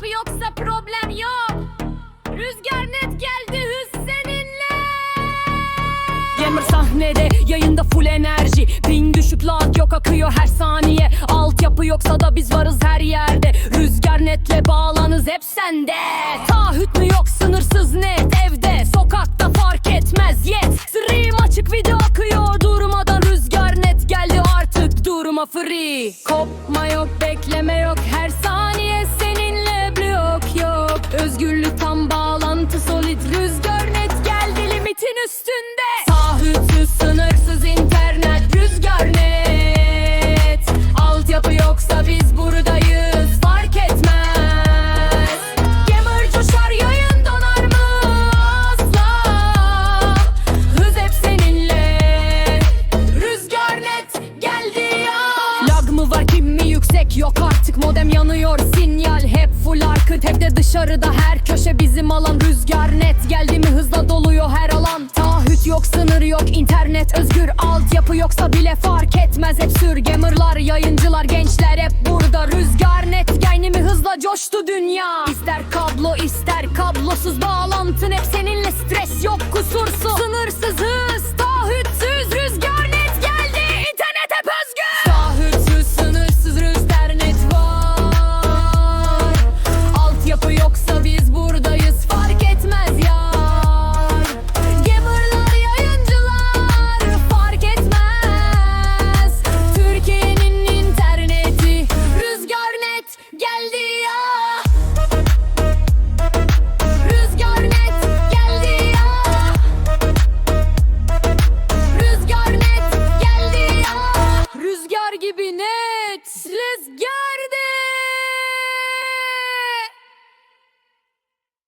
yapı yoksa problem yok. Rüzgar net geldi hız seninle. Gamer sahnede yayında full enerji. Ping düşük lag yok akıyor her saniye. Altyapı yoksa da biz varız her yerde. Rüzgar netle bağlanız hep sende. Taahhüt mü yok sınırsız net. Evde Sokakta fark etmez yet. Stream açık video akıyor. Durmadan Rüzgar net geldi artık durma free. Kopma yok bekleme yok her tam bağlantı solid Rüzgar net. Geldi limitin üstünde. Taahhütsüz sınırsız internet Rüzgar net. Altyapı yoksa biz buradayız fark etmez. Gamer coşar yayın donar mı? Asla. Hız hep seninle. Rüzgar net geldi ya Lag mı var kim mi yüksek? Yok artık modem yanıyor sinyal. hep dışarıda her köşe bizim alan. Rüzgar net geldi mi hızla doluyor her alan. Taahhüt yok sınır yok internet özgür. Altyapı yoksa bile fark etmez hep sür Gamerlar yayıncılar gençler hep burada. Rüzgar net geldi mi hızla coştu dünya. İster kablo ister kablosuz bağlan